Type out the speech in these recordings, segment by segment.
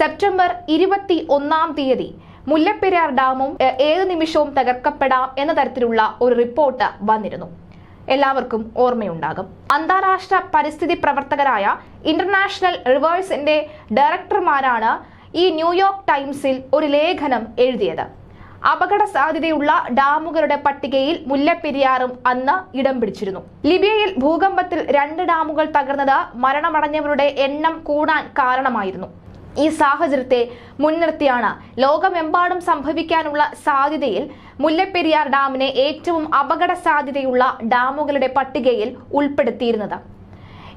September ഇരുപത്തി ഒന്നാം തീയതി മുല്ലപ്പെരിയാർ ഡാമും ഏത് നിമിഷവും തകർക്കപ്പെടാം എന്ന തരത്തിലുള്ള ഒരു റിപ്പോർട്ട് വന്നിരുന്നു. എല്ലാവർക്കും ഓർമ്മയുണ്ടാകും. അന്താരാഷ്ട്ര പരിസ്ഥിതി പ്രവർത്തകരായ ഇന്റർനാഷണൽ റിവേഴ്സിന്റെ ഡയറക്ടർമാരാണ് ഈ ന്യൂയോർക്ക് ടൈംസിൽ ഒരു ലേഖനം എഴുതിയത്. അപകട സാധ്യതയുള്ള ഡാമുകളുടെ പട്ടികയിൽ മുല്ലപ്പെരിയാറും അന്ന് ഇടം പിടിച്ചിരുന്നു. ലിബിയയിൽ ഭൂകമ്പത്തിൽ രണ്ട് ഡാമുകൾ തകർന്നത് മരണമടഞ്ഞവരുടെ എണ്ണം കൂടാൻ കാരണമായിരുന്നു. ഈ സാഹചര്യത്തെ മുൻനിർത്തിയാണ്. ലോകമെമ്പാടും സംഭവിക്കാനുള്ള സാധ്യതയിൽ മുല്ലപ്പെരിയാർ ഡാമിനെ ഏറ്റവും അപകട സാധ്യതയുള്ള ഡാമുകളുടെ പട്ടികയിൽ ഉൾപ്പെടുത്തിയിരുന്നത്.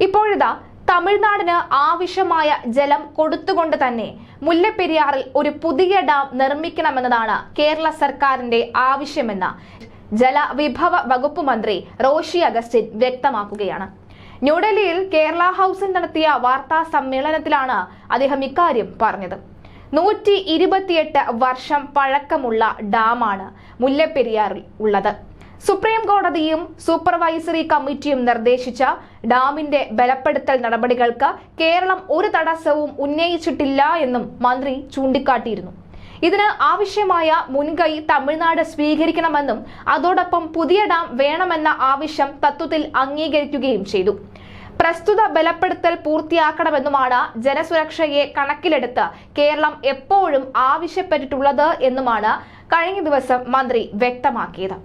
ഇപ്പോഴിതാ തമിഴ്നാടിന് ആവശ്യമായ ജലം കൊടുത്തുകൊണ്ട് തന്നെ മുല്ലപ്പെരിയാറിൽ ഒരു പുതിയ ഡാം നിർമ്മിക്കണമെന്നതാണ് കേരള സർക്കാരിന്റെ ആവശ്യമെന്ന് ജലവിഭവ വകുപ്പ് മന്ത്രി റോഷി അഗസ്റ്റിൻ വ്യക്തമാക്കുകയാണ്. ന്യൂഡൽഹിയിൽ കേരള ഹൗസിൽ നടത്തിയ വാർത്താ സമ്മേളനത്തിലാണ് അദ്ദേഹം ഇക്കാര്യം പറഞ്ഞത്. നൂറ്റി ഇരുപത്തിയെട്ട് വർഷം പഴക്കമുള്ള ഡാമാണ് മുല്ലപ്പെരിയാറിൽ ഉള്ളത്. സുപ്രീം കോടതിയും സൂപ്പർവൈസറി കമ്മിറ്റിയും നിർദ്ദേശിച്ച ഡാമിന്റെ ബലപ്പെടുത്തൽ നടപടികൾക്ക് കേരളം ഒരു തടസ്സവും ഉന്നയിച്ചിട്ടില്ല എന്നും മന്ത്രി ചൂണ്ടിക്കാട്ടിയിരുന്നു. ഇതിന് ആവശ്യമായ മുൻകൈ തമിഴ്നാട് സ്വീകരിക്കണമെന്നും അതോടൊപ്പം പുതിയ ഡാം വേണമെന്ന ആവശ്യം തത്വത്തിൽ അംഗീകരിക്കുകയും ചെയ്തു. പ്രസ്തുത ബലപ്പെടുത്തൽ പൂർത്തിയാക്കണമെന്നുമാണ് ജനസുരക്ഷയെ കണക്കിലെടുത്ത് കേരളം എപ്പോഴും ആവശ്യപ്പെട്ടിട്ടുള്ളത് എന്നുമാണ് കഴിഞ്ഞ ദിവസം മന്ത്രി വ്യക്തമാക്കിയത്.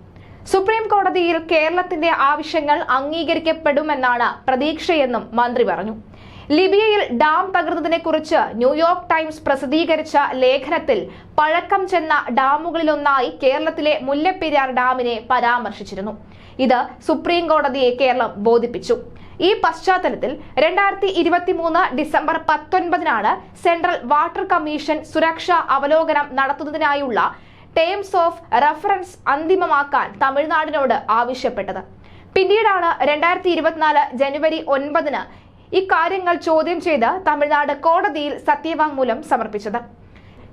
സുപ്രീം കോടതിയിൽ കേരളത്തിന്റെ ആവശ്യങ്ങൾ അംഗീകരിക്കപ്പെടുമെന്നാണ് പ്രതീക്ഷയെന്നും മന്ത്രി പറഞ്ഞു. ലിബിയയിൽ ഡാം തകർന്നതിനെ കുറിച്ച് ന്യൂയോർക്ക് ടൈംസ് പ്രസിദ്ധീകരിച്ച ലേഖനത്തിൽ പഴക്കം ചെന്ന ഡാമുകളിലൊന്നായി കേരളത്തിലെ മുല്ലപ്പെരിയാർ ഡാമിനെ പരാമർശിച്ചിരുന്നു. ഇത് സുപ്രീം കോടതിയെ കേരളം ബോധിപ്പിച്ചു. ഈ പശ്ചാത്തലത്തിൽ രണ്ടായിരത്തി ഇരുപത്തി മൂന്ന് ഡിസംബർ പത്തൊൻപതിനാണ് സെൻട്രൽ വാട്ടർ കമ്മീഷൻ സുരക്ഷാ അവലോകനം നടത്തുന്നതിനായുള്ള ടേംസ് ഓഫ് റഫറൻസ് അന്തിമമാക്കാൻ തമിഴ്നാടിനോട് ആവശ്യപ്പെട്ടത്. പിന്നീടാണ് രണ്ടായിരത്തി ഇരുപത്തിനാല് ജനുവരി ഒൻപതിന് ഇക്കാര്യങ്ങൾ ചോദ്യം ചെയ്ത് തമിഴ്നാട് കോടതിയിൽ സത്യവാങ്മൂലം സമർപ്പിച്ചത്.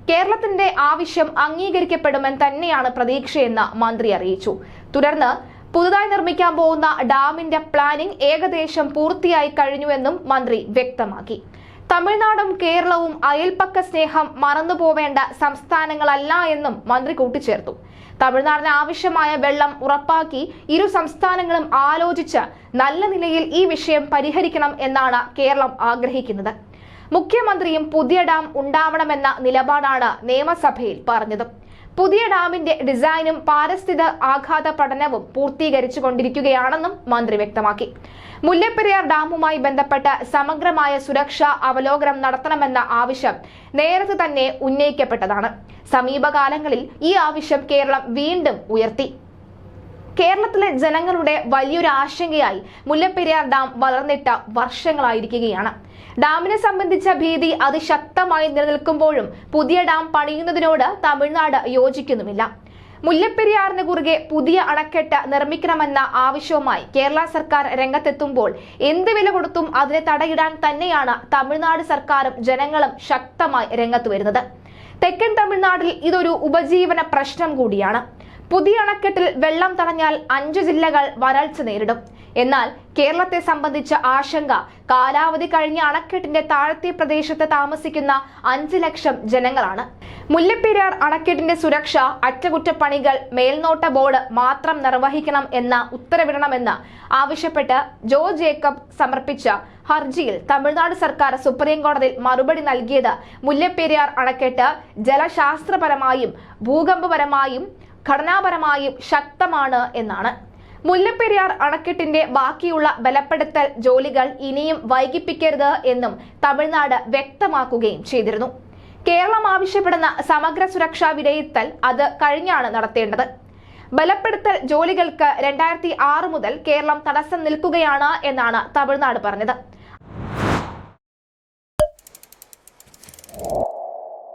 കേരളത്തിന്റെ ആവശ്യം അംഗീകരിക്കപ്പെടുമെന്ന് തന്നെയാണ് പ്രതീക്ഷയെന്ന് മന്ത്രി അറിയിച്ചു. തുടർന്ന് പുതുതായി നിർമ്മിക്കാൻ പോകുന്ന ഡാമിന്റെ പ്ലാനിംഗ് ഏകദേശം പൂർത്തിയായി കഴിഞ്ഞുവെന്നും മന്ത്രി വ്യക്തമാക്കി. തമിഴ്നാടും കേരളവും അയൽപ്പക്ക സ്നേഹം മറന്നുപോവേണ്ട സംസ്ഥാനങ്ങളല്ല എന്നും മന്ത്രി കൂട്ടിച്ചേർത്തു. തമിഴ്നാടിന് ആവശ്യമായ വെള്ളം ഉറപ്പാക്കി ഇരു സംസ്ഥാനങ്ങളും ആലോചിച്ച് നല്ല നിലയിൽ ഈ വിഷയം പരിഹരിക്കണം എന്നാണ് കേരളം ആഗ്രഹിക്കുന്നത്. മുഖ്യമന്ത്രിയും പുതിയ ഡാം ഉണ്ടാവണമെന്ന നിലപാടാണ് നിയമസഭയിൽ പറഞ്ഞത്. പുതിയ ഡാമിന്റെ ഡിസൈനും പാരിസ്ഥിതിക ആഘാത പഠനവും പൂർത്തീകരിച്ചുകൊണ്ടിരിക്കുകയാണെന്നും മന്ത്രി വ്യക്തമാക്കി. മുല്ലപ്പെരിയാർ ഡാമുമായി ബന്ധപ്പെട്ട് സമഗ്രമായ സുരക്ഷാ അവലോകനം നടത്തണമെന്ന ആവശ്യം നേരത്തെ തന്നെ ഉന്നയിക്കപ്പെട്ടതാണ്. സമീപകാലങ്ങളിൽ ഈ ആവശ്യം കേരളം വീണ്ടും ഉയർത്തി. കേരളത്തിലെ ജനങ്ങളുടെ വലിയൊരു ആശങ്കയായി മുല്ലപ്പെരിയാർ ഡാം വളർന്നിട്ട വർഷങ്ങളായിരിക്കുകയാണ്. ഡാമിനെ സംബന്ധിച്ച ഭീതി അതിശക്തമായി നിലനിൽക്കുമ്പോഴും പുതിയ ഡാം പണിയുന്നതിനോട് തമിഴ്നാട് യോജിക്കുന്നുമില്ല. മുല്ലപ്പെരിയാറിന് കുറുകെ പുതിയ അണക്കെട്ട് നിർമ്മിക്കണമെന്ന ആവശ്യവുമായി കേരള സർക്കാർ രംഗത്തെത്തുമ്പോൾ എന്ത് വില കൊടുത്തും അതിനെ തടയിടാൻ തന്നെയാണ് തമിഴ്നാട് സർക്കാരും ജനങ്ങളും ശക്തമായി രംഗത്ത് വരുന്നത്. തെക്കൻ തമിഴ്നാട്ടിൽ ഇതൊരു ഉപജീവന പ്രശ്നം കൂടിയാണ്. പുതിയ അണക്കെട്ടിൽ വെള്ളം തടഞ്ഞാൽ അഞ്ചു ജില്ലകൾ വരൾച്ച നേരിടും. എന്നാൽ കേരളത്തെ സംബന്ധിച്ച ആശങ്ക കാലാവധി കഴിഞ്ഞ അണക്കെട്ടിന്റെ താഴത്തെ പ്രദേശത്ത് താമസിക്കുന്ന അഞ്ച് ലക്ഷം ജനങ്ങളാണ്. മുല്ലപ്പെരിയാർ അണക്കെട്ടിന്റെ സുരക്ഷ അറ്റകുറ്റപ്പണികൾ മേൽനോട്ട ബോർഡ് മാത്രം നിർവഹിക്കണം എന്ന ഉത്തരവിടണമെന്ന് ആവശ്യപ്പെട്ട് ജോ ജേക്കബ് സമർപ്പിച്ച ഹർജിയിൽ തമിഴ്നാട് സർക്കാർ സുപ്രീം കോടതിയിൽ മറുപടി നൽകിയത് മുല്ലപ്പെരിയാർ അണക്കെട്ട് ജലശാസ്ത്രപരമായും ഭൂകമ്പപരമായും ഘടനാപരമായും ശക്തമാണ് എന്നാണ്. മുല്ലപ്പെരിയാർ അണക്കെട്ടിന്റെ ബാക്കിയുള്ള ബലപ്പെടുത്തൽ ജോലികൾ ഇനിയും വൈകിപ്പിക്കരുത് എന്നും തമിഴ്നാട് വ്യക്തമാക്കുകയും ചെയ്തിരുന്നു. കേരളം ആവശ്യപ്പെടുന്ന സമഗ്ര സുരക്ഷാ വിലയിരുത്തൽ അത് കഴിഞ്ഞാണ് നടത്തേണ്ടത്. ബലപ്പെടുത്തൽ ജോലികൾക്ക് രണ്ടായിരത്തി ആറ് മുതൽ കേരളം തടസ്സം നിൽക്കുകയാണ് എന്നാണ് തമിഴ്നാട് പറഞ്ഞത്.